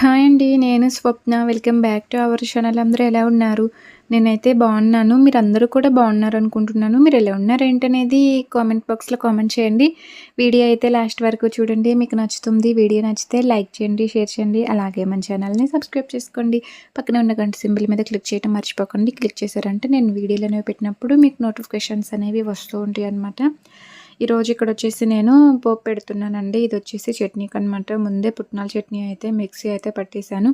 Hi అండి నేను Swapna. Welcome back to our channel. అందరూ ఎలా ఉన్నారు? నేనైతే బాగున్నాను. మీరు అందరూ కూడా బాగున్నారు అనుకుంటున్నాను. మీరు ఎలా ఉన్నారు ఏంటనేది కామెంట్ బాక్స్లో కామెంట్ చేయండి. వీడియో అయితే లాస్ట్ వరకు చూడండి. మీకు నచ్చుతుంది. వీడియో నచ్చితే లైక్ చేయండి షేర్ చేయండి. అలాగే మన ఛానల్ని సబ్స్క్రైబ్ చేసుకోండి. పక్కన ఉన్న గంట సింబల్ మీద క్లిక్ చేయడం మర్చిపోకండి. క్లిక్ చేశారంటే నేను వీడియోలు అనేవి పెట్టినప్పుడు మీకు నోటిఫికేషన్స్ అనేవి వస్తూ ఉంటాయి అన్నమాట ఈరోజు ఇక్కడ వచ్చేసి నేను పోపు పెడుతున్నానండి. ఇది వచ్చేసి చట్నీకి అనమాట ముందే పుట్నాల చట్నీ అయితే మిక్సీ అయితే పట్టేశాను.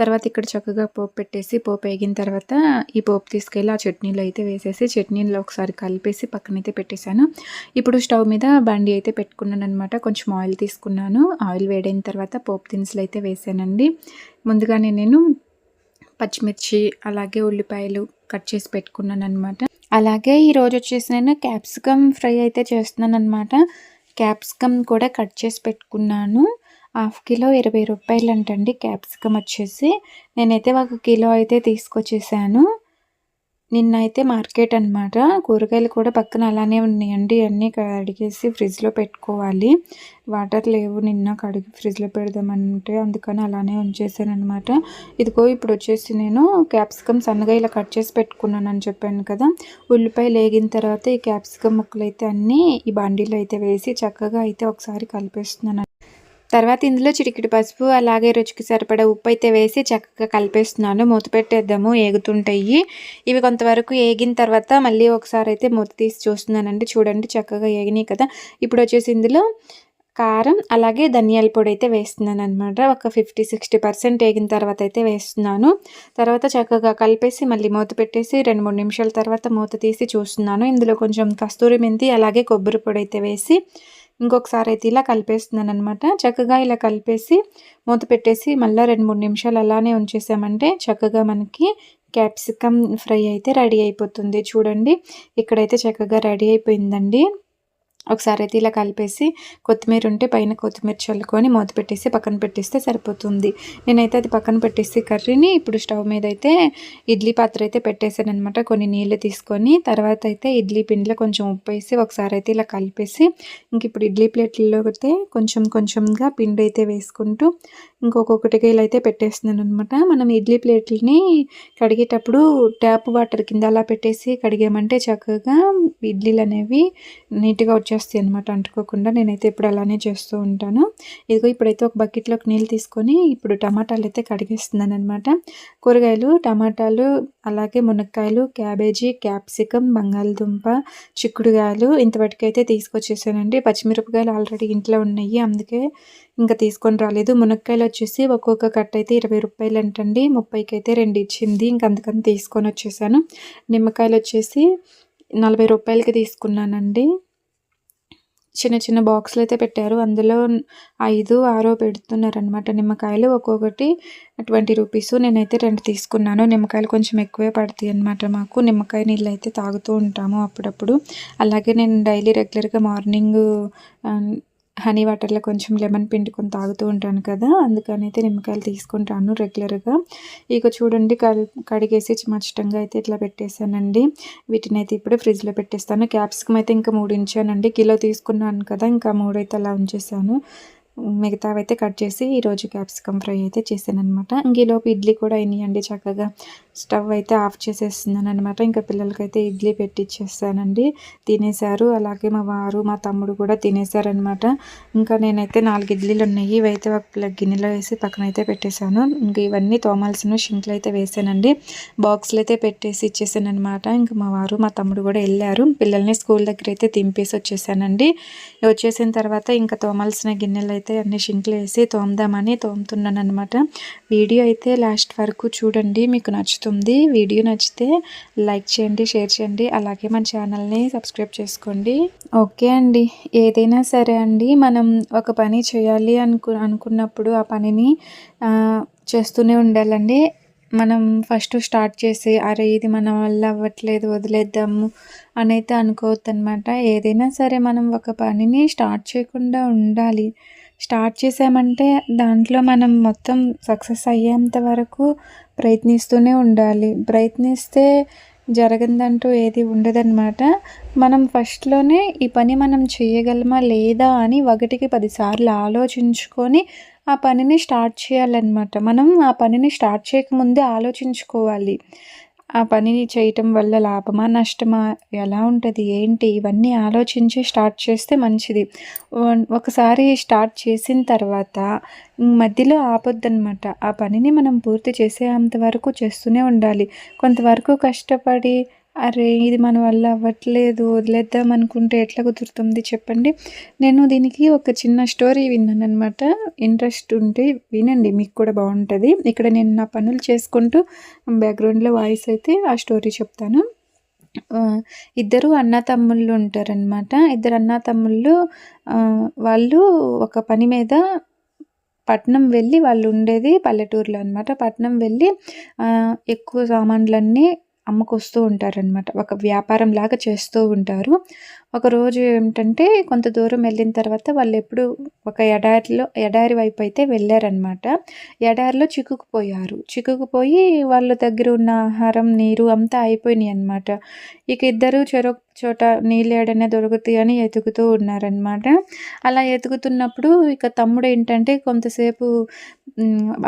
తర్వాత ఇక్కడ చక్కగా పోపు పెట్టేసి పోపు వేగిన తర్వాత ఈ పోపు తీసుకెళ్ళి ఆ చట్నీలో అయితే వేసేసి చట్నీలో ఒకసారి కలిపేసి పక్కనైతే పెట్టేశాను. ఇప్పుడు స్టవ్ మీద బండి అయితే పెట్టుకున్నాను అనమాట కొంచెం ఆయిల్ తీసుకున్నాను. ఆయిల్ వేడైన తర్వాత పోపు దినుసులు అయితే వేసానండి. ముందుగానే నేను పచ్చిమిర్చి అలాగే ఉల్లిపాయలు కట్ చేసి పెట్టుకున్నాను అనమాట అలాగే ఈరోజు వచ్చేసి నేను క్యాప్సికమ్ ఫ్రై అయితే చేస్తున్నాను అనమాట క్యాప్సికమ్ కూడా కట్ చేసి పెట్టుకున్నాను. హాఫ్ కిలో ఇరవై రూపాయలు అంటండి క్యాప్సికమ్ వచ్చేసి. నేనైతే ఒక కిలో అయితే తీసుకొచ్చేసాను. నిన్న అయితే మార్కెట్ అనమాట కూరగాయలు కూడా పక్కన అలానే ఉన్నాయండి. అన్నీ కడిగేసి ఫ్రిడ్జ్లో పెట్టుకోవాలి. వాటర్ లేవు. నిన్న కడిగి ఫ్రిడ్జ్లో పెడదామంటే అందుకని అలానే ఉంచేసాను అనమాట ఇదిగో ఇప్పుడు వచ్చేసి నేను క్యాప్సికమ్ సన్నగా ఇలా కట్ చేసి పెట్టుకున్నాను అని చెప్పాను కదా. ఉల్లిపాయ లేగిన తర్వాత ఈ క్యాప్సికమ్ ముక్కలు అయితే అన్నీ ఈ బండిలో అయితే వేసి చక్కగా అయితే ఒకసారి కలిపేస్తున్నాను. తర్వాత ఇందులో చిటికిటి పసుపు అలాగే రుచికి సరిపడా ఉప్పు అయితే వేసి చక్కగా కలిపేస్తున్నాను. మూత పెట్టేద్దాము ఏగుతుంటాయి. ఇవి కొంతవరకు ఏగిన తర్వాత మళ్ళీ ఒకసారి అయితే మూత తీసి చూస్తున్నానండి. చూడండి చక్కగా ఏగినాయి కదా. ఇప్పుడు వచ్చేసి ఇందులో కారం అలాగే ధనియాల పొడి అయితే వేస్తున్నాను అనమాట ఒక ఫిఫ్టీ సిక్స్టీ పర్సెంట్ వేగిన తర్వాత అయితే వేస్తున్నాను. తర్వాత చక్కగా కలిపేసి మళ్ళీ మూత పెట్టేసి రెండు మూడు నిమిషాల తర్వాత మూత తీసి చూస్తున్నాను. ఇందులో కొంచెం కస్తూరి మెంతి అలాగే కొబ్బరి పొడి అయితే వేసి ఇంకొకసారి అయితే ఇలా కలిపేస్తున్నాను అనమాట చక్కగా ఇలా కలిపేసి మూత పెట్టేసి మళ్ళీ రెండు మూడు నిమిషాలు అలానే ఉంచేసామంటే చక్కగా మనకి క్యాప్సికమ్ ఫ్రై అయితే రెడీ అయిపోతుంది. చూడండి ఇక్కడైతే చక్కగా రెడీ అయిపోయిందండి. ఒకసారి అయితే ఇలా కలిపేసి కొత్తిమీర ఉంటే పైన కొత్తిమీర చల్లుకొని మూత పెట్టేసి పక్కన పెట్టేస్తే సరిపోతుంది. నేనైతే అది పక్కన పెట్టేసి కర్రీని ఇప్పుడు స్టవ్ మీద అయితే ఇడ్లీ పాత్ర అయితే పెట్టేసాను అనమాట కొన్ని నీళ్ళు తీసుకొని తర్వాత అయితే ఇడ్లీ పిండిలో కొంచెం ఉప్పు వేసి ఒకసారి అయితే ఇలా కలిపేసి ఇంక ఇప్పుడు ఇడ్లీ ప్లేట్లలో అయితే కొంచెం కొంచెంగా పిండి అయితే వేసుకుంటూ ఇంకొకొకటిగా ఇలా అయితే పెట్టేస్తున్నాను అనమాట మనం ఇడ్లీ ప్లేట్లని కడిగేటప్పుడు ట్యాప్ వాటర్ కింద అలా పెట్టేసి కడిగామంటే చక్కగా ఇడ్లీలు అనేవి నీట్గా వచ్చే వచ్చేస్తాయి అనమాట అంటుకోకుండా నేనైతే ఇప్పుడు అలానే చేస్తూ ఉంటాను. ఇదిగో ఇప్పుడైతే ఒక బకెట్లోకి నీళ్ళు తీసుకొని ఇప్పుడు టమాటాలు అయితే కడిగేస్తున్నాను అనమాట కూరగాయలు టమాటాలు అలాగే మునక్కాయలు క్యాబేజీ క్యాప్సికమ్ బంగాళదుంప చిక్కుడుగాయలు ఇంతవరకైతే తీసుకొచ్చేసానండి. పచ్చిమిరపకాయలు ఆల్రెడీ ఇంట్లో ఉన్నాయి. అందుకే ఇంకా తీసుకొని రాలేదు. మునక్కాయలు వచ్చేసి ఒక్కొక్క కట్ట అయితే ఇరవై రూపాయలు అంటండి. ముప్పైకి అయితే రెండు ఇచ్చింది. ఇంక అందుకని తీసుకొని వచ్చేసాను. నిమ్మకాయలు వచ్చేసి నలభై రూపాయలకి తీసుకున్నానండి. చిన్న చిన్న బాక్సులు అయితే పెట్టారు. అందులో ఐదు ఆరో పెడుతున్నారనమాట నిమ్మకాయలు ఒక్కొక్కటి ట్వంటీ రూపీస్. నేనైతే రెండు తీసుకున్నాను. నిమ్మకాయలు కొంచెం ఎక్కువే పడతాయి అనమాట మాకు. నిమ్మకాయ నీళ్ళు అయితే తాగుతూ ఉంటాము అప్పుడప్పుడు. అలాగే నేను డైలీ రెగ్యులర్గా మార్నింగ్ హనీ వాటర్లో కొంచెం లెమన్ పిండుకొని తాగుతూ ఉంటాను కదా అందుకని అయితే నిమ్మకాయలు తీసుకుంటాను రెగ్యులర్గా. ఇక చూడండి కడిగేసి మచ్చటంగా అయితే ఇట్లా పెట్టేశానండి. వీటిని అయితే ఇప్పుడు ఫ్రిడ్జ్లో పెట్టేస్తాను. క్యాప్సికమ్ అయితే ఇంకా మూడు ఇంచానండి కిలో తీసుకున్నాను కదా ఇంకా మూడు అయితే అలా ఉంచేసాను మిగతావైతే కట్ చేసి ఈరోజు క్యాప్సికమ్ ఫ్రై అయితే చేశాను అనమాట ఇంకలోపు ఇడ్లీ కూడా అయినాయండి చక్కగా. స్టవ్ అయితే ఆఫ్ చేసేస్తున్నాను అనమాట ఇంకా పిల్లలకైతే ఇడ్లీ పెట్టిచ్చేస్తానండి. తినేశారు. అలాగే మా వారు మా తమ్ముడు కూడా తినేశారనమాట ఇంకా నేనైతే నాలుగు ఇడ్లీలు ఉన్నాయి. ఇవైతే ఒక గిన్నెలో వేసి పక్కనైతే పెట్టేశాను. ఇంకా ఇవన్నీ తోమాల్సిన షింక్లు అయితే వేసానండి బాక్స్లు అయితే పెట్టేసి ఇచ్చేసాను అనమాట ఇంకా మా వారు మా తమ్ముడు కూడా వెళ్ళారు. పిల్లల్ని స్కూల్ దగ్గర అయితే దింపేసి వచ్చేసానండి వచ్చేసిన తర్వాత ఇంకా తోమాల్సిన గిన్నెలు అయితే అన్ని షింక్లు వేసి తోమదామని తోముతున్నాను అనమాట వీడియో అయితే లాస్ట్ వరకు చూడండి మీకు నచ్చుతుంది. వీడియో నచ్చితే లైక్ చేయండి షేర్ చేయండి అలాగే మన ఛానల్ని సబ్స్క్రైబ్ చేసుకోండి. ఓకే అండి. ఏదైనా సరే అండి మనం ఒక పని చేయాలి అనుకు అనుకున్నప్పుడు ఆ పనిని చేస్తూనే ఉండాలండి. మనం ఫస్ట్ స్టార్ట్ చేసి అరే ఇది మన వల్ల అవ్వట్లేదు వదిలేద్దాము అని అయితే అనుకోవద్దు అనమాట ఏదైనా సరే మనం ఒక పనిని స్టార్ట్ చేయకుండా ఉండాలి. స్టార్ట్ చేసామంటే దాంట్లో మనం మొత్తం సక్సెస్ అయ్యేంత వరకు ప్రయత్నిస్తూనే ఉండాలి. ప్రయత్నిస్తే జరగదంటూ ఏది ఉండదన్నమాట. మనం ఫస్ట్లోనే ఈ పని మనం చేయగలమా లేదా అని ఒకటికి పదిసార్లు ఆలోచించుకొని ఆ పనిని స్టార్ట్ చేయాలన్నమాట. మనం ఆ పనిని స్టార్ట్ చేయకముందే ఆలోచించుకోవాలి. ఆ పనిని చేయటం వల్ల లాభమా నష్టమా ఎలా ఉంటుంది ఏంటి ఇవన్నీ ఆలోచించి స్టార్ట్ చేస్తే మంచిది. ఒకసారి స్టార్ట్ చేసిన తర్వాత మధ్యలో ఆపొద్దనమాట ఆ పనిని మనం పూర్తి చేసేంత వరకు చేస్తూనే ఉండాలి. కొంతవరకు కష్టపడి అరే ఇది మన వల్ల అవ్వట్లేదు వదిలేద్దాం అనుకుంటే ఎట్లా కుదురుతుంది చెప్పండి. నేను దీనికి ఒక చిన్న స్టోరీ విన్నాను అనమాట ఇంట్రెస్ట్ ఉంటే వినండి మీకు కూడా బాగుంటుంది. ఇక్కడ నేను నా పనులు చేసుకుంటూ బ్యాక్గ్రౌండ్లో వాయిస్ అయితే ఆ స్టోరీ చెప్తాను. ఇద్దరు అన్న తమ్ముళ్ళు ఉంటారనమాట ఇద్దరు అన్న తమ్ముళ్ళు వాళ్ళు ఒక పని మీద పట్నం వెళ్ళి వాళ్ళు ఉండేది పల్లెటూరులో అనమాట పట్నం వెళ్ళి ఎక్కువ సామాన్లన్నీ అమ్ముకొస్తూ ఉంటారనమాట ఒక వ్యాపారం లాగా చేస్తూ ఉంటారు. ఒకరోజు ఏమిటంటే కొంత దూరం వెళ్ళిన తర్వాత వాళ్ళు ఎప్పుడు ఒక ఎడారిలో ఎడారి వైపు అయితే వెళ్ళారనమాట ఎడారిలో చిక్కుకుపోయారు. చిక్కుకుపోయి వాళ్ళ దగ్గర ఉన్న ఆహారం నీరు అంతా అయిపోయినాయి అనమాట ఇక ఇద్దరు చెరొక చోట నీళ్ళు ఏడనే దొరుకుతాయి అని ఎతుకుతూ ఉన్నారనమాట అలా ఎతుకుతున్నప్పుడు ఇక తమ్ముడు ఏంటంటే కొంతసేపు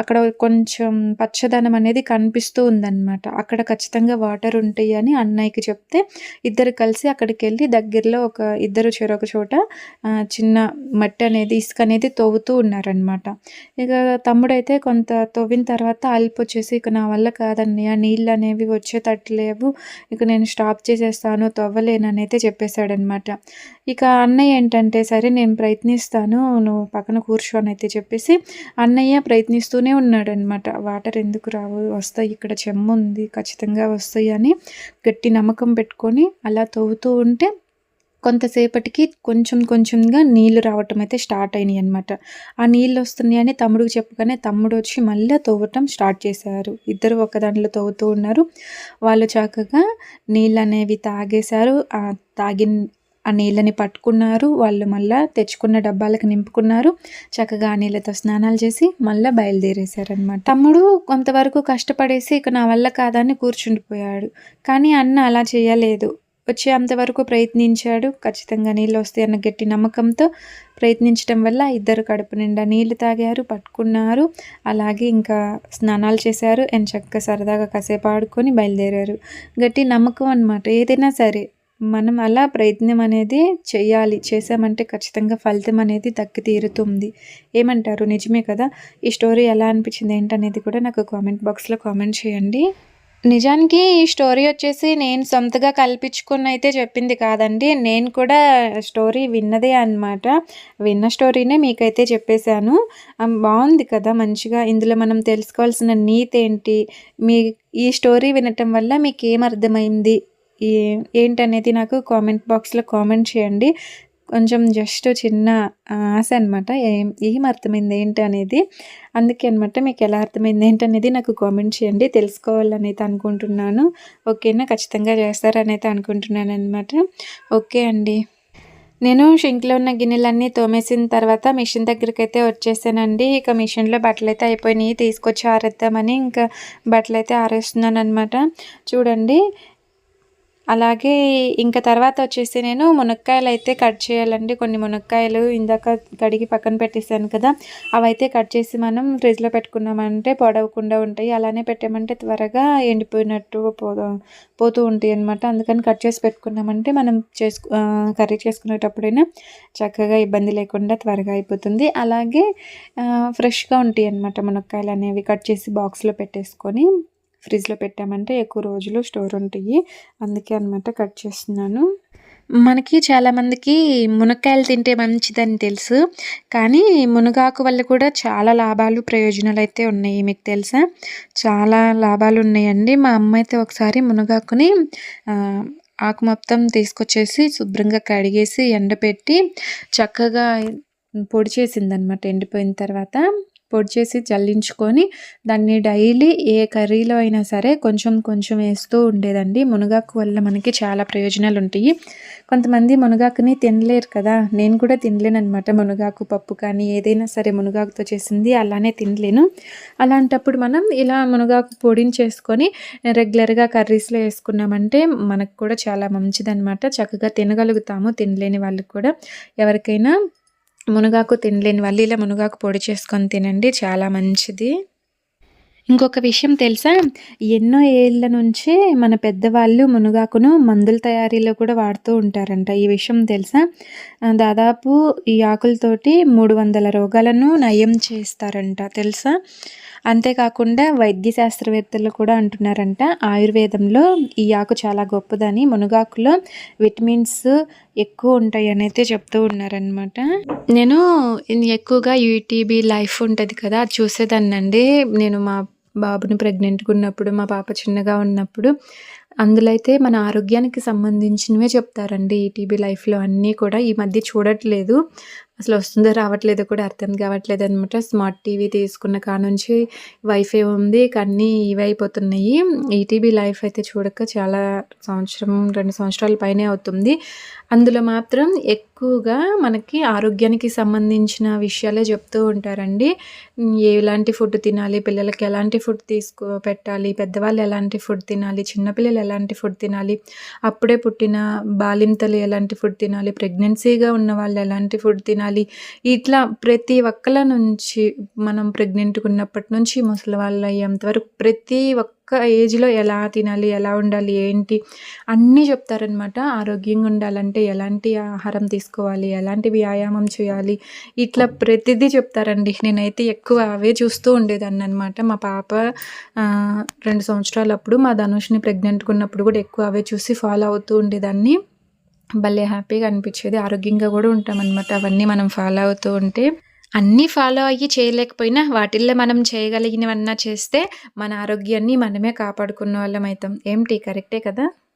అక్కడ కొంచెం పచ్చదనం అనేది కనిపిస్తూ ఉందన్నమాట. అక్కడ ఖచ్చితంగా వాటర్ ఉంటాయి అని అన్నయ్యకి చెప్తే ఇద్దరు కలిసి అక్కడికి వెళ్ళి దగ్గరలో ఒక ఇద్దరు చెరొక చోట చిన్న మట్టి అనేది ఇసుక అనేది తవ్వుతూ ఉన్నారనమాట ఇక తమ్ముడైతే కొంత తవ్విన తర్వాత అల్పొచ్చేసి ఇక నా వల్ల కాదన్నయ్య నీళ్ళు అనేవి వచ్చేటట్లేవు ఇక నేను స్టాప్ చేసేస్తాను తవ్వలేనని అయితే చెప్పేశాడనమాట ఇక అన్నయ్య ఏంటంటే సరే నేను ప్రయత్నిస్తాను నువ్వు పక్కన కూర్చోని అయితే చెప్పేసి అన్నయ్య ప్రయత్నిస్తూనే ఉన్నాడనమాట వాటర్ ఎందుకు రావు? వస్తాయి ఇక్కడ చెమ్ము ఉంది ఖచ్చితంగా వస్తాయి అని గట్టి నమ్మకం పెట్టుకొని అలా తవ్వుతూ ఉంటే కొంతసేపటికి కొంచెం కొంచెంగా నీళ్ళు రావటం అయితే స్టార్ట్ అయినాయి అనమాట ఆ నీళ్ళు వస్తున్నాయి అని తమ్ముడికి చెప్పగానే తమ్ముడు వచ్చి మళ్ళీ తవ్వటం స్టార్ట్ చేశారు. ఇద్దరు ఒక దాంట్లో తవ్వుతూ ఉన్నారు. వాళ్ళు చక్కగా నీళ్ళు అనేవి తాగేశారు. ఆ తాగిన ఆ నీళ్ళని పట్టుకున్నారు. వాళ్ళు మళ్ళీ తెచ్చుకున్న డబ్బాలకు నింపుకున్నారు. చక్కగా ఆ నీళ్ళతో స్నానాలు చేసి మళ్ళీ బయలుదేరేశారనమాట తమ్ముడు కొంతవరకు కష్టపడేసి ఇక నా వల్ల కాదని కూర్చుండిపోయాడు. కానీ అన్న అలా చేయలేదు. వచ్చే అంతవరకు ప్రయత్నించాడు. ఖచ్చితంగా నీళ్ళు వస్తాయి అన్న గట్టి నమ్మకంతో ప్రయత్నించడం వల్ల ఇద్దరు కడుపు నిండా నీళ్ళు తాగారు పట్టుకున్నారు. అలాగే ఇంకా స్నానాలు చేశారు. అండ్ చక్కగా సరదాగా కాసేపు ఆడుకొని బయలుదేరారు. గట్టి నమ్మకం అనమాట ఏదైనా సరే మనం అలా ప్రయత్నం అనేది చేయాలి. చేసామంటే ఖచ్చితంగా ఫలితం అనేది దక్కి తీరుతుంది. ఏమంటారు? నిజమే కదా. ఈ స్టోరీ ఎలా అనిపించింది ఏంటనేది కూడా నాకు కామెంట్ బాక్స్లో కామెంట్ చేయండి. నిజానికి ఈ స్టోరీ వచ్చేసి నేను సొంతగా కల్పించుకుని అయితే చెప్పింది కాదండి. నేను కూడా స్టోరీ విన్నదే అనమాట విన్న స్టోరీనే మీకైతే చెప్పేశాను. బాగుంది కదా మంచిగా. ఇందులో మనం తెలుసుకోవాల్సిన నీతి ఏంటి? మీ ఈ స్టోరీ వినటం వల్ల మీకు ఏం అర్థమైంది? ఏ ఏంటనేది నాకు కామెంట్ బాక్స్లో కామెంట్ చేయండి. కొంచెం జస్ట్ చిన్న ఆశ అనమాట ఏం ఏం అర్థమైంది ఏంటి అనేది. అందుకే అనమాట మీకు ఎలా అర్థమైంది ఏంటి అనేది నాకు కామెంట్ చేయండి. తెలుసుకోవాలని అయితే అనుకుంటున్నాను. ఓకేనా? ఖచ్చితంగా చేస్తారనైతే అనుకుంటున్నాను అనమాట ఓకే అండి. నేను షింక్లో ఉన్న గిన్నెలన్నీ తోమేసిన తర్వాత మిషన్ దగ్గరికి అయితే వచ్చేసానండి. ఇక మిషన్లో బట్టలు అయితే అయిపోయినాయి. తీసుకొచ్చి ఆరేద్దామని ఇంకా బట్టలు అయితే ఆరేస్తున్నాను అనమాట చూడండి. అలాగే ఇంకా తర్వాత వచ్చేసి నేను మునక్కాయలు అయితే కట్ చేయాలండి. కొన్ని మునక్కాయలు ఇందాక కడిగి పక్కన పెట్టేసాను కదా అవైతే కట్ చేసి మనం ఫ్రిడ్జ్లో పెట్టుకున్నామంటే పొడవకుండా ఉంటాయి. అలానే పెట్టామంటే త్వరగా ఎండిపోయినట్టు పో పోతూ ఉంటాయి అనమాట అందుకని కట్ చేసి పెట్టుకున్నామంటే మనం చేసుకు కర్రీ చేసుకునేటప్పుడైనా చక్కగా ఇబ్బంది లేకుండా త్వరగా అయిపోతుంది. అలాగే ఫ్రెష్గా ఉంటాయి అనమాట మునక్కాయలు అనేవి కట్ చేసి బాక్స్లో పెట్టేసుకొని ఫ్రిడ్జ్లో పెట్టామంటే ఎక్కువ రోజులు స్టోర్ ఉంటాయి. అందుకే అనమాట కట్ చేస్తున్నాను. మనకి చాలామందికి మునక్కాయలు తింటే మంచిదని తెలుసు. కానీ మునగాకు వల్ల కూడా చాలా లాభాలు ప్రయోజనాలు అయితే ఉన్నాయి మీకు తెలుసా? చాలా లాభాలు ఉన్నాయండి. మా అమ్మ అయితే ఒకసారి మునగాకుని ఆకు మొత్తం తీసుకొచ్చేసి శుభ్రంగా కడిగేసి ఎండపెట్టి చక్కగా పొడి చేసిందనమాట ఎండిపోయిన తర్వాత. పొడి చేసి చల్లించుకొని దాన్ని డైలీ ఏ కర్రీలో అయినా సరే కొంచెం కొంచెం వేస్తూ ఉండేదండి. మునగాకు వల్ల మనకి చాలా ప్రయోజనాలు ఉంటాయి. కొంతమంది మునగాకుని తినలేరు కదా. నేను కూడా తినలేను అనమాట మునగాకు పప్పు కానీ ఏదైనా సరే మునగాకుతో చేసింది అలానే తినలేను. అలాంటప్పుడు మనం ఇలా మునగాకు పొడిని చేసుకొని రెగ్యులర్గా కర్రీస్లో వేసుకున్నామంటే మనకు కూడా చాలా మంచిదన్నమాట. చక్కగా తినగలుగుతాము తినలేని వాళ్ళకి కూడా. ఎవరికైనా మునగాకు తినలేని వాళ్ళు ఇలా మునగాకు పొడి చేసుకొని తినండి చాలా మంచిది. ఇంకొక విషయం తెలుసా? ఎన్నో ఏళ్ళ నుంచే మన పెద్దవాళ్ళు మునగాకును మందుల తయారీలో కూడా వాడుతూ ఉంటారంట. ఈ విషయం తెలుసా? దాదాపు ఈ ఆకులతోటి మూడు వందల రోగాలను నయం చేస్తారంట. తెలుసా? అంతేకాకుండా వైద్య శాస్త్రవేత్తలు కూడా అంటున్నారంట ఆయుర్వేదంలో ఈ ఆకు చాలా గొప్పదని. మునగాకులో విటమిన్స్ ఎక్కువ ఉంటాయి అని అయితే చెప్తూ ఉన్నారనమాట నేను ఎక్కువగా యూటీబీ లైఫ్ ఉంటుంది కదా అది చూసేదాన్నండి. నేను మా బాబుని ప్రెగ్నెంట్గా ఉన్నప్పుడు మా పాప చిన్నగా ఉన్నప్పుడు అందులో అయితే మన ఆరోగ్యానికి సంబంధించినవే చెప్తారండి. ఈటీబీ లైఫ్లో అన్నీ కూడా ఈ మధ్య చూడట్లేదు. అసలు వస్తుందో రావట్లేదో కూడా అర్థం కావట్లేదు అనమాట స్మార్ట్ టీవీ తీసుకున్న కాడ నుంచి వైఫై ఉంది అన్నీ ఇవి అయిపోతున్నాయి. ఈటీబీ లైఫ్ అయితే చూడక చాలా సంవత్సరం రెండు సంవత్సరాల పైనే అవుతుంది. అందులో మాత్రం ఎక్కువగా మనకి ఆరోగ్యానికి సంబంధించిన విషయాలే చెప్తూ ఉంటారండి. ఎలాంటి ఫుడ్ తినాలి పిల్లలకి ఎలాంటి ఫుడ్ తీసుకో పెట్టాలి పెద్దవాళ్ళు ఎలాంటి ఫుడ్ తినాలి చిన్నపిల్లలు ఎలాంటి ఫుడ్ తినాలి అప్పుడే పుట్టిన బాలింతలు ఎలాంటి ఫుడ్ తినాలి ప్రెగ్నెన్సీగా ఉన్న వాళ్ళు ఎలాంటి ఫుడ్ తినాలి ఇట్లా ప్రతి ఒక్కల నుంచి మనం ప్రెగ్నెంట్గా ఉన్నప్పటి నుంచి ముసలి వాళ్ళు అయ్యేంత వరకు ప్రతి ఒక్క ఏజ్లో ఎలా తినాలి ఎలా ఉండాలి ఏంటి అన్నీ చెప్తారనమాట ఆరోగ్యంగా ఉండాలంటే ఎలాంటి ఆహారం తీసుకోవాలి ఎలాంటి వ్యాయామం చేయాలి ఇట్లా ప్రతిదీ చెప్తారండి. నేనైతే ఎక్కువ అవే చూస్తూ ఉండేదాన్ని అనమాట మా పాప రెండు సంవత్సరాలప్పుడు మా ధనుష్ని ప్రెగ్నెంట్గా ఉన్నప్పుడు కూడా ఎక్కువ అవే చూసి ఫాలో అవుతూ ఉండేదాన్ని. భలే హ్యాపీగా అనిపించేది. ఆరోగ్యంగా కూడా ఉంటామన్నమాట. అవన్నీ మనం ఫాలో అవుతూ ఉంటే. అన్నీ ఫాలో అయ్యి చేయలేకపోయినా వాటిల్లో మనం చేయగలిగినవన్నా చేస్తే మన ఆరోగ్యాన్ని మనమే కాపాడుకున్న వాళ్ళం అవుతాం ఏంటి కరెక్టే కదా?